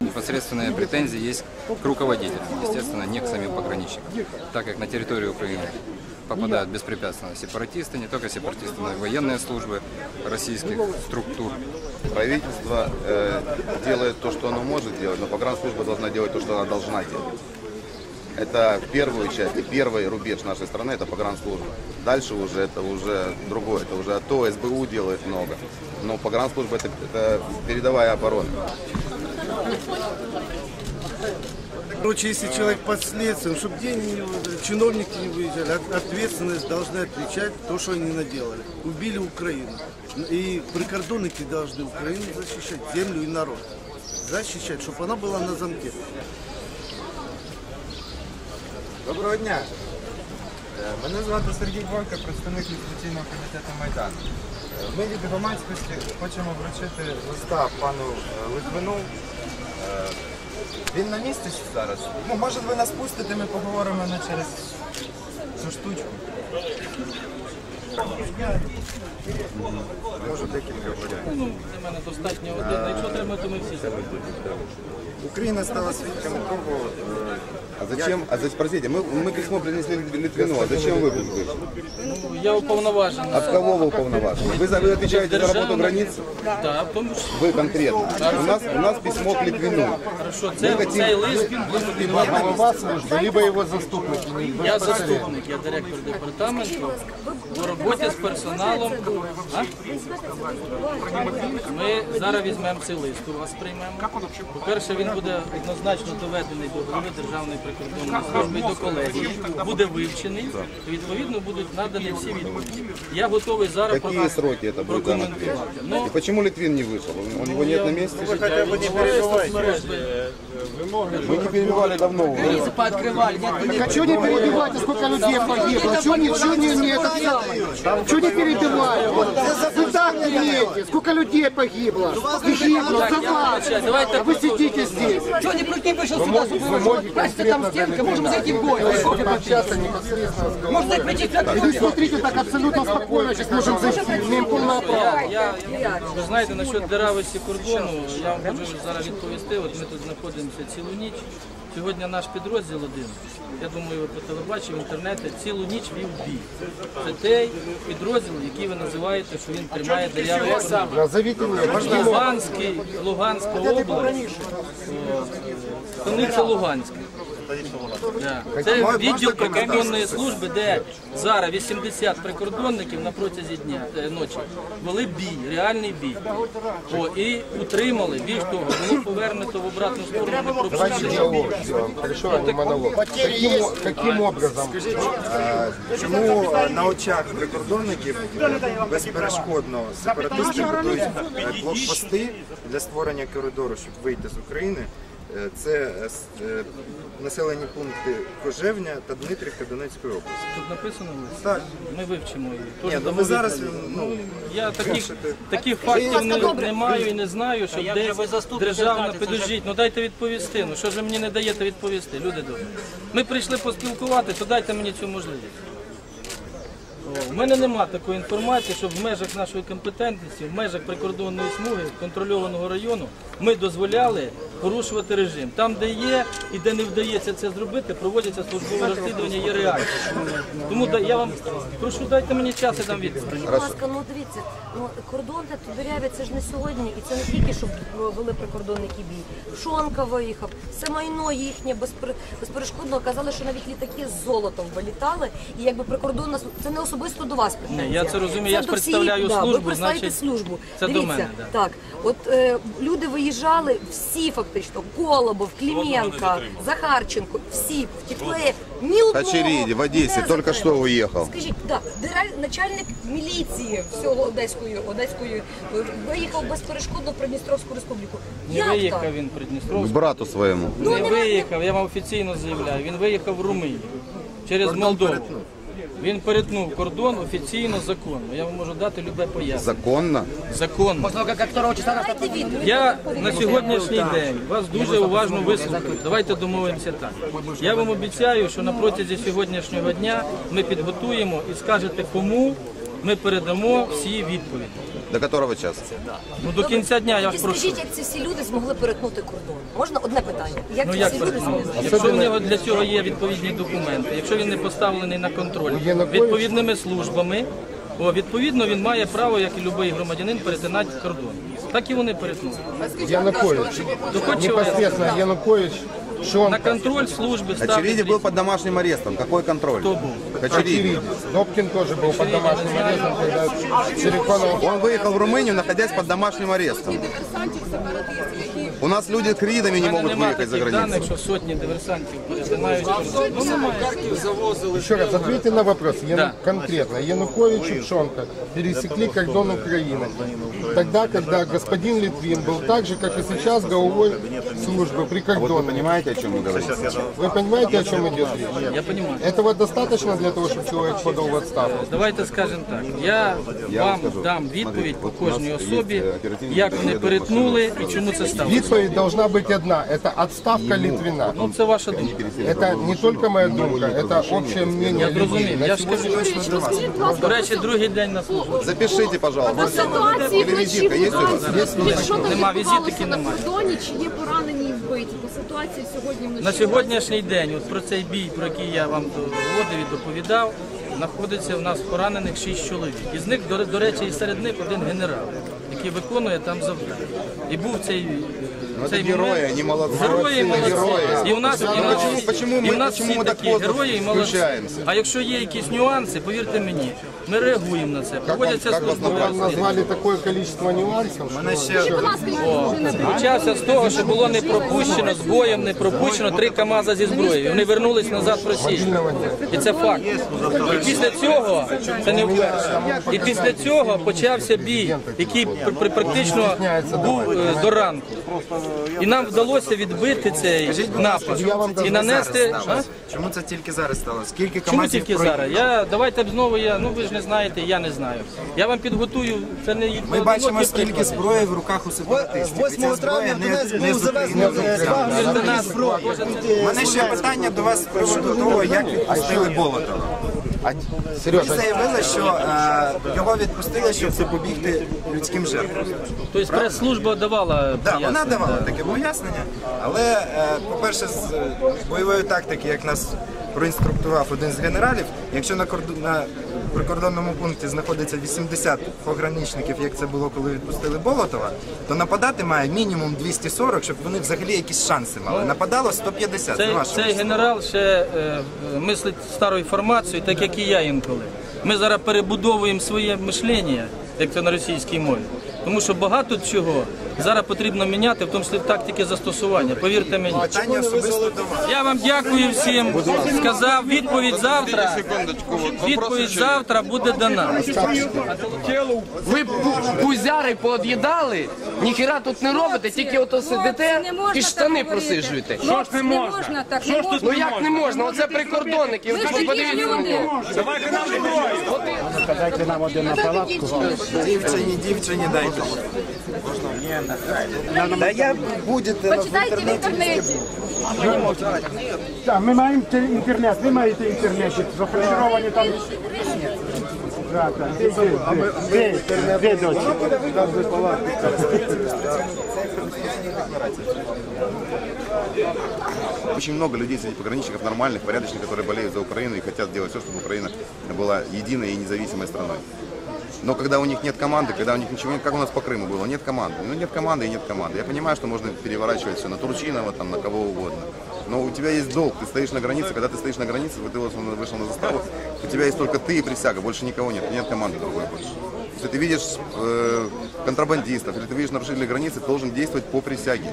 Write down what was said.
Непосредственные претензии есть к руководителям, естественно, не к самим пограничникам, так как на территорию Украины попадают беспрепятственно сепаратисты, не только сепаратисты, но и военные службы российских структур. Правительство э, делает то, что оно может делать, но погранслужба должна делать то, что она должна делать. Это первую часть, и первый рубеж нашей страны это погранслужба. Дальше уже это уже другое, это уже АТО, СБУ делает много. Но погранслужба это, это передовая оборона. Короче, если человек под следствием, чтобы день чиновники не выезжали, от- ответственность должны отвечать то, что они наделали. Убили Украину. И прикордонники должны Украину защищать, землю и народ. Защищать, чтобы она была на замке. Доброго дня. Е, Мене звати Сергій Бойко, представник Люстраційного комітету Майдану. Е, Ми від громадськості хочемо вручити листа пану е, Литвину. Він на місці зараз. Ну, може ви нас пустите, ми поговоримо не через цю штучку. Можу декілька варіантів. Ну, для мене достатньо один. Якщо треба, то ми всі це Україна стала свідками того, е, А зачем, а за- спросите, мы, мы письмо принесли Литвину, а зачем вы вышли? Ну, я уповноважений. От кого вы уполноважены? Вы, за- вы отвечаете за работу границ? Так, в тому числі. Вы конкретно. У нас, у нас письмо к Литвину. Хорошо, це, цей лист він буде Голова службы, либо его заступник. Я заступник, я директор департаменту по роботі з персоналом. А? Ми зараз візьмемо цей лист, у вас приймемо. По-перше, він буде однозначно доведений до голови Державної прикордонної служби і до колегії, буде вивчений, і відповідно будуть надані всі відповіді. Я готовий зараз Какие сроки это будет дано? прокоментувати. Ну, И почему Литвин не вышел? У него нет на месте? Мы не перебивали давно. уже. А что не перебивать, сколько людей погибло? Что не, что не, не, это, что не перебивать? Вы так имеете, сколько людей погибло? Гибло за вас. давайте А вы сидите здесь. Что не пройти вышел сюда, Кажется, там стенка, можем зайти в бой. Общаться непосредственно. Можно прийти к И вы смотрите так абсолютно спокойно, сейчас можем зайти, имеем полное право. Я, ви знаєте, насчет деравості кордону, я вам хочу зараз відповісти. От ми тут знаходимося цілу ніч. Сьогодні наш підрозділ один, я думаю, ви по телебаченню, в інтернеті, цілу ніч вів бій. Це той підрозділ, який ви називаєте, що він тримає кордон. Луганський, Луганська область, станиця Луганська. Да. Це відділ прикордонної служби, де зараз 80 прикордонників на протязі дня е, ночі вели бій, реальний бій. О, і утримали. Більш того, було повернуто в обратну сторону. Пропустили. Диалог сделаем. Хорошо, а не монолог. Каким, каким образом? Е, Чому на очах прикордонників безперешкодно сепаратисти готують е, блокпости для створення коридору, щоб вийти з України? Е, Це е, е, населені пункти Кожевня та Дмитрівка Донецької області. Тут написано лист? Так, Ми вивчимо її. Тож ні, ну дамо зараз відповідь. ну, Я таких, таких фактів не, не маю і не знаю, щоб десь державна підождіть. Ну дайте відповісти. Ну що ж ви мені не даєте відповісти, люди добрі. Ми прийшли поспілкувати, то дайте мені цю можливість. У мене нема такої інформації, щоб в межах нашої компетентності, в межах прикордонної смуги контрольованого району ми дозволяли порушувати режим. Там, де є і де не вдається це зробити, проводяться службове розслідування, є реальність. Тому я вам прошу, дайте мені час, я дам відповідь. Скажіть, будь ласка, ну дивіться, ну кордон для Тудоряві це ж не сьогодні, і це не тільки щоб вели прикордонники бій. Шонка виїхав, все майно їхнє безпер- безперешкодно. Казали, що навіть літаки з золотом вилітали, і якби прикордонна це не особисто до вас претензія. Ні, я це розумію, я ж до представляю да, службу, Ви представляєте значить, службу. це до Дивіться, мене, да. так. От е, люди виїжджали всі фактично. Колобов, Клименко, Захарченко, всі втекли. Ні одного. Очереди в Одесі не затримали. що уїхав. Скажіть, да, дира- начальник міліції всього Одеської, Одеської е, виїхав безперешкодно в Придністровську республіку. Не Як виїхав так? він К Придністровську. брату своєму. Не виїхав, я вам офіційно заявляю. Він виїхав в Румунію через Молдову. Він перетнув кордон офіційно законно. Я вам можу дати любе пояснення. Законно. Законно. Я на сьогоднішній день вас дуже уважно вислухаю. Давайте домовимося так. Я вам обіцяю, що на протязі сьогоднішнього дня ми підготуємо і скажете кому ми передамо всі відповіді. До которого часа? Ну до кінця дня я І вас прошу. скажіть, як ці всі люди змогли перетнути кордон? Можна одне питання? Як Ну ці як всі люди перетнути? змогли? Якщо в нього для цього є відповідні документи, якщо він не поставлений на контроль відповідними службами, о, відповідно він має право, як і будь-який громадянин, перетинати кордон. Так і вони перетнули. Янукович. Доходчиво Непосредственно Янукович. на Шонка. контроль служби Очевидно, был ставлять. под домашним арестом. Какой контроль? Кто был? Очевидно. Очевидец. Добкин тоже был под домашним арестом, когда Силиконов... Он выехал в Румынию, находясь под домашним арестом. У нас люди с кридами не У мене могут немає выехать за таких границу. даних, що сотні диверсантів перетинають кордон. Ну немає. Еще раз, ответьте на вопрос. Яну- Да. Конкретно. Янукович и Пшонка пересекли кордон Украины. Тогда, когда господин Литвин был так же, как и сейчас, головой службы Вот вы прикордонной. понимаете, о чем мы говорим? Вы понимаете, о чем идет речь? Я розумію. Этого достаточно для того, чтобы человек подал в отставку? Давайте скажемо так. Я, Я вам вам скажу. дам відповідь Смотрите, по от у нас кожній є, особі, е, оперативні як вони відповіді, перетнули і чому це сталося. Відповедь должна быть одна. Это отставка Литвина. Ну це ваша думка. Это не только моя думка, это общее мнение Я людей. зрозумів. На Я ж кажу, до речі, другий день на службі. Запишите, пожалуйста. ситуації Или візитка є у вас? Що там Нема відбувалося візитки, на немає. кордоні, чи є поранені і вбиті? По ситуації сьогодні вночі. На сьогоднішній день, от про цей бій, про який я вам доводив і доповідав, знаходиться в нас поранених 6 чоловік. Із них, до, до речі, і серед них один генерал, який виконує там завдання. І був цей, е, цей это герои, момент. они молодцы. Герої і молодці. Герои. І у нас, і у нас, Почему- почему і мы- у нас почему всі мы так такі поздно герої і молодці. включаємося? А якщо є якісь нюанси, повірте мені, ми реагуємо на це. Проводяться службові розслідування. назвали такое количество не Почався з того, що було не пропущено, з боєм не пропущено три КАМАЗа зі зброєю. Вони вернулись назад в Росію. І це факт. І після цього, це не вперше, і після цього почався бій, який пр- пр- практично був е, до ранку. І нам вдалося відбити цей напад і нанести. Чому це тільки зараз стало? Скільки Чому тільки зараз? Я давайте б знову я. Ну ви ж не знаєте, я не знаю. Я вам підготую. Це не Ми бачимо, скільки зброї в руках у сепаратистів. І ця зброя не, не з України. У мене ще питання до вас з приводу того, як відпустили Болотова. Ви Сережа, заявили, що е, його відпустили, щоб запобігти людським жертвам. Тобто прес-служба давала Так, вона давала таке пояснення, але, е, по-перше, з е, бойової тактики, як нас проінструктував один з генералів, якщо на, кордон, на прикордонному пункті знаходиться 80 пограничників, як це було, коли відпустили Болотова, то нападати має мінімум 240, щоб вони взагалі якісь шанси мали. Нападало 150, це Цей, цей генерал ще е, мислить старою формацією, так як і я інколи. Ми зараз перебудовуємо своє мишлення, як це на російській мові. Тому що багато чого зараз потрібно міняти, в тому числі в тактики застосування. Повірте мені. Питання особисто до вас. Я вам дякую всім. Сказав, відповідь завтра. Відповідь завтра буде дана. Ви пузяри поод'їдали, ніхіра тут не робите, тільки ото сидите і штани просижуєте. Що ж не можна так? Не можна. Ну як не можна? Оце прикордонники. Ви ж такі подивіться на люди. нього. Дівчині, дівчині дайте. Та я будете на Почитайте в інтернеті. Так, ми маємо те- інтернет, ви маєте інтернет, зафрезеровані там. Так, так, де, де, де, де, де, дочі? Очень много людей среди пограничников нормальных, порядочных, которые болеют за Украину и хотят делать все, чтобы Украина была единой и независимой страной. Но когда у них нет команды, когда у них ничего нет, как у нас по Крыму было, нет команды. Ну нет команды и нет команды. Я понимаю, что можно переворачивать все на Турчинова, там, на кого угодно. Но у тебя есть долг, ты стоишь на границе, когда ты стоишь на границе, ты вышел на заставу, у тебя есть только ты и присяга, больше никого нет, нет команды другой больше. Если ты видишь э, контрабандистов или ты видишь нарушителей границы, ты должен действовать по присяге.